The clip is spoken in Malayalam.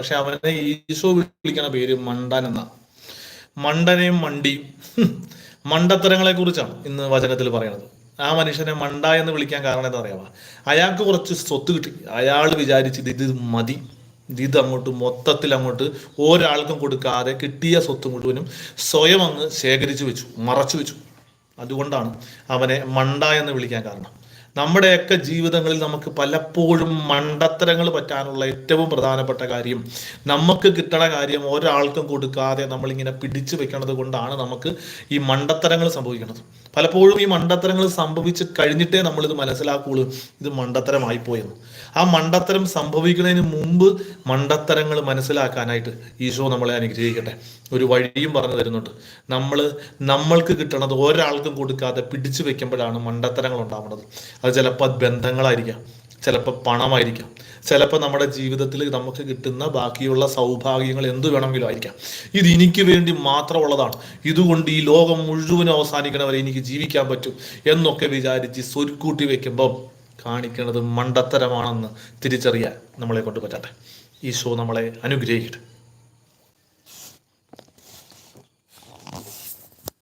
പക്ഷെ അവനെ ഈശോ വിളിക്കണ പേര് മണ്ടൻ എന്ന. മണ്ടനെയും മണ്ടിയും. മണ്ടത്തരങ്ങളെ കുറിച്ചാണ് ഇന്ന് വചനത്തിൽ പറയുന്നത് ആ മനുഷ്യനെ മണ്ട എന്ന് വിളിക്കാൻ കാരണം എന്താ പറയാ അയാൾക്ക് കുറച്ച് സ്വത്ത് കിട്ടി. അയാൾ വിചാരിച്ചത് ഇത് മതി. ഇത് അങ്ങോട്ട് മൊത്തത്തിൽ അങ്ങോട്ട് ഒരാൾക്കും കൊടുക്കാതെ കിട്ടിയ സ്വത്ത് മുഴുവനും സ്വയം അങ്ങ് ശേഖരിച്ചു വെച്ചു മറച്ചു വെച്ചു. അതുകൊണ്ടാണ് അവനെ മണ്ട എന്ന് വിളിക്കാൻ കാരണം. നമ്മുടെയൊക്കെ ജീവിതങ്ങളിൽ നമുക്ക് പലപ്പോഴും മണ്ടത്തരങ്ങൾ പറ്റാനുള്ള ഏറ്റവും പ്രധാനപ്പെട്ട കാര്യം നമുക്ക് കിട്ടണ കാര്യം ഒരാൾക്കും കൊടുക്കാതെ നമ്മളിങ്ങനെ പിടിച്ചു വെക്കണത് കൊണ്ടാണ് നമുക്ക് ഈ മണ്ടത്തരങ്ങൾ സംഭവിക്കുന്നത് പലപ്പോഴും ഈ മണ്ടത്തരങ്ങൾ സംഭവിച്ച് കഴിഞ്ഞിട്ടേ നമ്മളിത് മനസ്സിലാക്കുള്ളൂ ഇത് മണ്ടത്തരമായി പോയെന്ന്. ആ മണ്ടത്തരം സംഭവിക്കുന്നതിന് മുമ്പ് മണ്ടത്തരങ്ങൾ മനസ്സിലാക്കാനായിട്ട് ഈശോ നമ്മളെ അനുഗ്രഹിക്കട്ടെ. ഒരു വഴിയും പറഞ്ഞു തരുന്നുണ്ട്. നമ്മൾ നമ്മൾക്ക് കിട്ടണത് ഒരാൾക്കും കൊടുക്കാതെ പിടിച്ചു വെക്കുമ്പോഴാണ് മണ്ടത്തരങ്ങൾ ഉണ്ടാവുന്നത്. അത് ചിലപ്പോൾ ബന്ധങ്ങളായിരിക്കാം ചിലപ്പോൾ പണമായിരിക്കാം ചിലപ്പോൾ നമ്മുടെ ജീവിതത്തിൽ നമുക്ക് കിട്ടുന്ന ബാക്കിയുള്ള സൗഭാഗ്യങ്ങൾ എന്ത് വേണമെങ്കിലും ആയിരിക്കാം. ഇത് എനിക്ക് വേണ്ടി മാത്രമുള്ളതാണ്. ഇതുകൊണ്ട് ഈ ലോകം മുഴുവൻ അവസാനിക്കണവരെ എനിക്ക് ജീവിക്കാൻ പറ്റും എന്നൊക്കെ വിചാരിച്ച് സ്വരുക്കൂട്ടി വെക്കുമ്പം കാണിക്കുന്നത് മണ്ടത്തരമാണെന്ന് തിരിച്ചറിയാൻ നമ്മളെ കൊണ്ട് പറ്റട്ടെ ഈശോ നമ്മളെ അനുഗ്രഹിക്കട്ടെ.